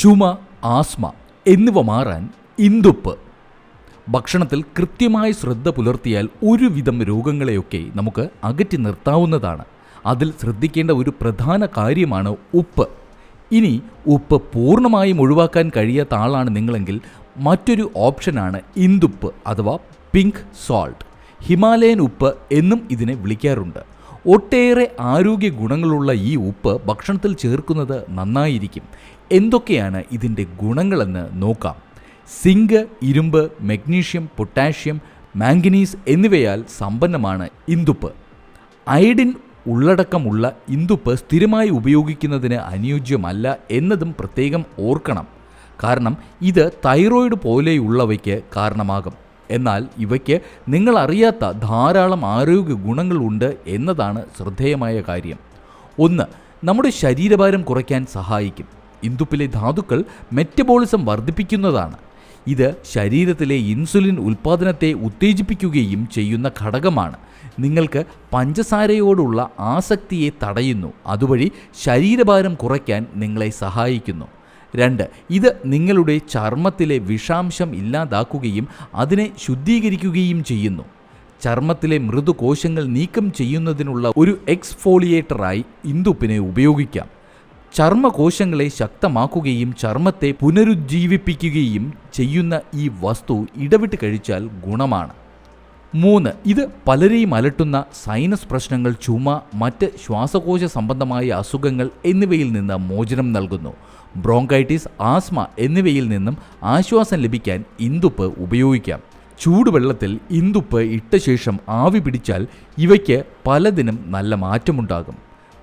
ചുമ ആസ്മ എന്നിവ മാറാൻ ഇന്ദുപ്പ്. ഭക്ഷണത്തിൽ കൃത്യമായി ശ്രദ്ധ പുലർത്തിയാൽ ഒരുവിധം രോഗങ്ങളെയൊക്കെ നമുക്ക് അകറ്റി നിർത്താവുന്നതാണ്. അതിൽ ശ്രദ്ധിക്കേണ്ട ഒരു പ്രധാന കാര്യമാണ് ഉപ്പ്. ഇനി ഉപ്പ് പൂർണമായും ഒഴിവാക്കാൻ കഴിയാത്ത ആളാണ് നിങ്ങളെങ്കിൽ മറ്റൊരു ഓപ്ഷനാണ് ഇന്ദുപ്പ് അഥവാ പിങ്ക് സോൾട്ട്. ഹിമാലയൻ ഉപ്പ് എന്നും ഇതിനെ വിളിക്കാറുണ്ട്. ഒട്ടേറെ ആരോഗ്യ ഗുണങ്ങളുള്ള ഈ ഉപ്പ് ഭക്ഷണത്തിൽ ചേർക്കുന്നത് നന്നായിരിക്കും. എന്തൊക്കെയാണ് ഇതിന്റെ ഗുണങ്ങളെന്ന് നോക്കാം. സിങ്ക് ഇരുമ്പ് മഗ്നീഷ്യം പൊട്ടാഷ്യം മാംഗനീസ് എന്നിവയാൽ സമ്പന്നമാണ് ഇന്ദുപ്പ്. അയഡിൻ ഉള്ളടക്കമുള്ള ഇന്ദുപ്പ് സ്ഥിരമായി ഉപയോഗിക്കുന്നതിന് അനുയോജ്യമല്ല എന്നതും പ്രത്യേകം ഓർക്കണം. കാരണം ഇത് തൈറോയിഡ് പോലെയുള്ളവയ്ക്ക് കാരണമാകും. എന്നാൽ ഇവയ്ക്ക് നിങ്ങൾ അറിയാത്ത ധാരാളം ആരോഗ്യ ഗുണങ്ങളുണ്ട് എന്നതാണ് ശ്രദ്ധേയമായ കാര്യം. ഒന്ന് നമ്മുടെ ശരീരഭാരം കുറയ്ക്കാൻ സഹായിക്കും. ഇന്ദുപ്പിലെ ധാതുക്കൾ മെറ്റബോളിസം വർദ്ധിപ്പിക്കുന്നതാണ്. ഇത് ശരീരത്തിലെ ഇൻസുലിൻ ഉൽപ്പാദനത്തെ ഉത്തേജിപ്പിക്കുകയും ചെയ്യുന്ന ഘടകമാണ്. നിങ്ങൾക്ക് പഞ്ചസാരയോടുള്ള ആസക്തിയെ തടയുന്നു. അതുവഴി ശരീരഭാരം കുറയ്ക്കാൻ നിങ്ങളെ സഹായിക്കുന്നു. രണ്ട് ഇത് നിങ്ങളുടെ ചർമ്മത്തിലെ വിഷാംശം ഇല്ലാതാക്കുകയും അതിനെ ശുദ്ധീകരിക്കുകയും ചെയ്യുന്നു. ചർമ്മത്തിലെ മൃദുകോശങ്ങൾ നീക്കം ചെയ്യുന്നതിനുള്ള ഒരു എക്സ്ഫോളിയേറ്ററായി ഇന്ദുപ്പിനെ ഉപയോഗിക്കാം. ചർമ്മകോശങ്ങളെ ശക്തമാക്കുകയും ചർമ്മത്തെ പുനരുജ്ജീവിപ്പിക്കുകയും ചെയ്യുന്ന ഈ വസ്തു ഇടവിട്ട് കഴിച്ചാൽ ഗുണമാണ്. മൂന്ന് ഇത് പലരെയും അലട്ടുന്ന സൈനസ് പ്രശ്നങ്ങൾ ചുമ മറ്റ് ശ്വാസകോശ സംബന്ധമായ അസുഖങ്ങൾ എന്നിവയിൽ നിന്ന് മോചനം നൽകുന്നു. ബ്രോങ്കൈറ്റിസ് ആസ്മ എന്നിവയിൽ നിന്നും ആശ്വാസം ലഭിക്കാൻ ഇന്ദുപ്പ് ഉപയോഗിക്കാം. ചൂടുവെള്ളത്തിൽ ഇന്ദുപ്പ് ഇട്ട ശേഷം ആവി പിടിച്ചാൽ ഇവയ്ക്ക് പലതിനും നല്ല മാറ്റമുണ്ടാകും.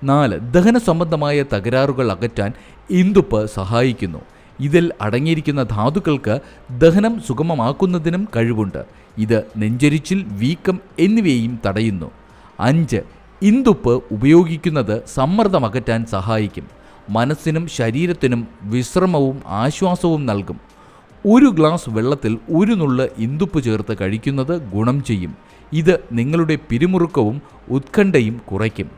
നാല് ദഹന സംബന്ധമായ തകരാറുകൾ അകറ്റാൻ ഇന്ദുപ്പ് സഹായിക്കുന്നു. ഇതിൽ അടങ്ങിയിരിക്കുന്ന ധാതുക്കൾക്ക് ദഹനം സുഗമമാക്കുന്നതിനും കഴിവുണ്ട്. ഇത് നെഞ്ചരിച്ചിൽ വീക്കം എന്നിവയെയും തടയുന്നു. അഞ്ച് ഇന്ദുപ്പ് ഉപയോഗിക്കുന്നത് സമ്മർദ്ദം അകറ്റാൻ സഹായിക്കും. മനസ്സിനും ശരീരത്തിനും വിശ്രമവും ആശ്വാസവും നൽകും. ഒരു ഗ്ലാസ് വെള്ളത്തിൽ ഒരു നുള്ള് ഇന്ദുപ്പ് ചേർത്ത് കഴിക്കുന്നത് ഗുണം ചെയ്യും. ഇത് നിങ്ങളുടെ പിരിമുറുക്കവും ഉത്കണ്ഠയും കുറയ്ക്കും.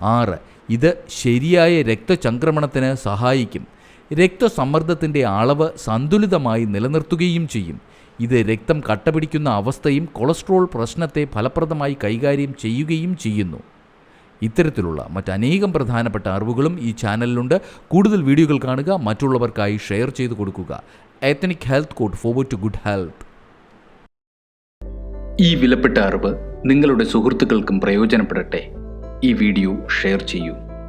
ആറ് ഇത് ശരിയായ രക്തചംക്രമണത്തിന് സഹായിക്കും. രക്തസമ്മർദ്ദത്തിന്റെ അളവ് സന്തുലിതമായി നിലനിർത്തുകയും ചെയ്യും. ഇത് രക്തം കട്ടപിടിക്കുന്ന അവസ്ഥയും കൊളസ്ട്രോൾ പ്രശ്നത്തെ ഫലപ്രദമായി കൈകാര്യം ചെയ്യുകയും ചെയ്യുന്നു. ഇത്തരത്തിലുള്ള മറ്റനേകം പ്രധാനപ്പെട്ട അറിവുകളും ഈ ചാനലിലുണ്ട്. കൂടുതൽ വീഡിയോകൾ കാണുക മറ്റുള്ളവർക്കായി ഷെയർ ചെയ്തു കൊടുക്കുക. Ethnic health code forward to good health ഈ വിലപ്പെട്ട അറിവ് നിങ്ങളുടെ സുഹൃത്തുക്കൾക്കും പ്രയോജനപ്പെടട്ടെ. ഈ വീഡിയോ ഷെയർ ചെയ്യൂ.